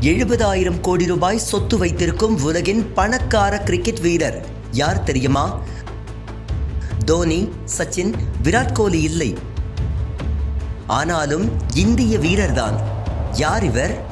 எழுபதாயிரம் கோடி ரூபாய் சொத்து வைத்திருக்கும் உலகின் பணக்கார கிரிக்கெட் வீரர். யார் தெரியுமா? தோனி சச்சின் விராட் கோலி இல்லை. ஆனாலும் இந்திய வீரர்தான். யார் இவர்?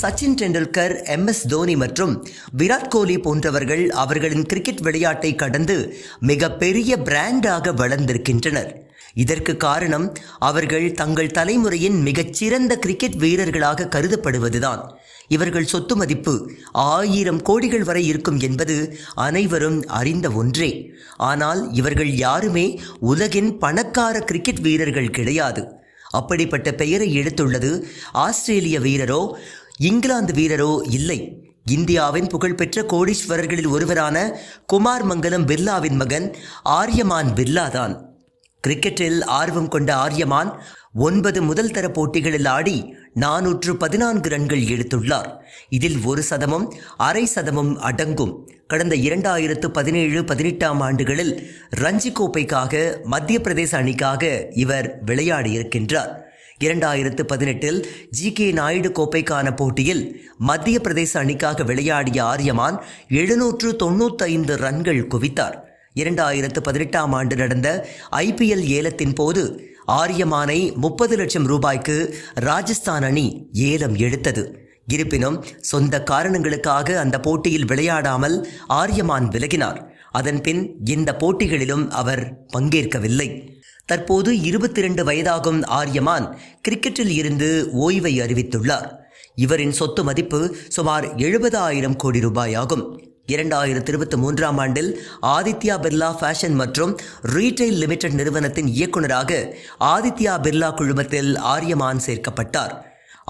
சச்சின் டெண்டுல்கர் எம். எஸ். தோனி மற்றும் விராட் கோலி போன்றவர்கள் அவர்களின் கிரிக்கெட் விளையாட்டை கடந்து மிகப்பெரிய பிராண்டாக வளர்ந்திருக்கின்றனர். இதற்கு காரணம் அவர்கள் தங்கள் தலைமுறையின் மிகச்சிறந்த கிரிக்கெட் வீரர்களாக கருதப்படுவதுதான். இவர்கள் சொத்து மதிப்பு ஆயிரம் கோடிகள் வரை இருக்கும் என்பது அனைவரும் அறிந்த ஒன்றே. ஆனால் இவர்கள் யாருமே உலகின் பணக்கார கிரிக்கெட் வீரர்கள் கிடையாது. அப்படிப்பட்ட பெயரை எடுத்துள்ளது ஆஸ்திரேலிய வீரரோ இங்கிலாந்து வீரரோ இல்லை. இந்தியாவின் புகழ்பெற்ற கோடீஸ்வரர்களில் ஒருவரான குமார் மங்கலம் பிர்லாவின் மகன் ஆரியமான் பிர்லா தான். கிரிக்கெட்டில் ஆர்வம் கொண்ட ஆரியமான் ஒன்பது முதல் தர போட்டிகளில் ஆடி நானூற்று பதினான்கு ரன்கள் எடுத்துள்ளார். இதில் ஒரு சதமும் அரை சதமும் அடங்கும். கடந்த இரண்டாயிரத்து பதினேழு பதினெட்டாம் ஆண்டுகளில் ரஞ்சி கோப்பைக்காக மத்திய பிரதேச அணிக்காக இவர் விளையாடியிருக்கின்றார். இரண்டாயிரத்து பதினெட்டில் ஜி கே நாயுடு கோப்பைக்கான போட்டியில் மத்திய பிரதேச அணிக்காக விளையாடிய ஆரியமான் எழுநூற்று தொண்ணூத்தைந்து ரன்கள் குவித்தார். இரண்டாயிரத்து பதினெட்டாம் ஆண்டு நடந்த ஐபிஎல் ஏலத்தின் போது ஆரியமானை முப்பது லட்சம் ரூபாய்க்கு ராஜஸ்தான் அணி ஏலம் எடுத்தது. இருப்பினும் சொந்த காரணங்களுக்காக அந்த போட்டியில் விளையாடாமல் ஆரியமான் விலகினார். அதன்பின் இந்த போட்டிகளிலும் அவர் பங்கேற்கவில்லை. தற்போது இருபத்தி இரண்டு வயதாகும் ஆரியமான் கிரிக்கெட்டில் இருந்து ஓய்வை அறிவித்துள்ளார். இவரின் சொத்து மதிப்பு சுமார் எழுபதாயிரம் கோடி ரூபாய் ஆகும் இரண்டாயிரத்தி இருபத்தி மூன்றாம் ஆண்டில் ஆதித்யா பிர்லா ஃபேஷன் மற்றும் ரீட்டைல் லிமிடெட் நிறுவனத்தின் இயக்குநராக ஆதித்யா பிர்லா குழுமத்தில் ஆரியமான் சேர்க்கப்பட்டார்.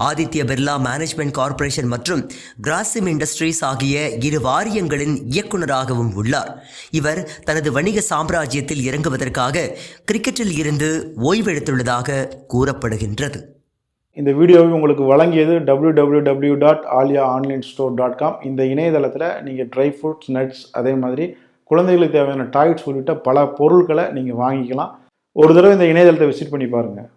ஆதித்ய பிர்லா மேனேஜ்மெண்ட் கார்ப்பரேஷன் மற்றும் கிராசிம் இண்டஸ்ட்ரீஸ் ஆகிய இரு வாரியங்களின் இயக்குநராகவும் உள்ளார். இவர் தனது வணிக சாம்ராஜ்யத்தில் இறங்குவதற்காக கிரிக்கெட்டில் இருந்து ஓய்வெடுத்துள்ளதாக கூறப்படுகின்றது. இந்த வீடியோவை உங்களுக்கு வழங்கியது www.alia dot Alia online store dot com இந்த இணையதளத்தில் நீங்கள் ட்ரை ஃப்ரூட்ஸ் நட்ஸ் அதே மாதிரி குழந்தைகளுக்கு தேவையான டாய்ஸ் உள்ளிட்ட பல பொருட்களை நீங்கள் வாங்கிக்கலாம். ஒரு தடவை இந்த இணையதளத்தை விசிட் பண்ணி பாருங்கள்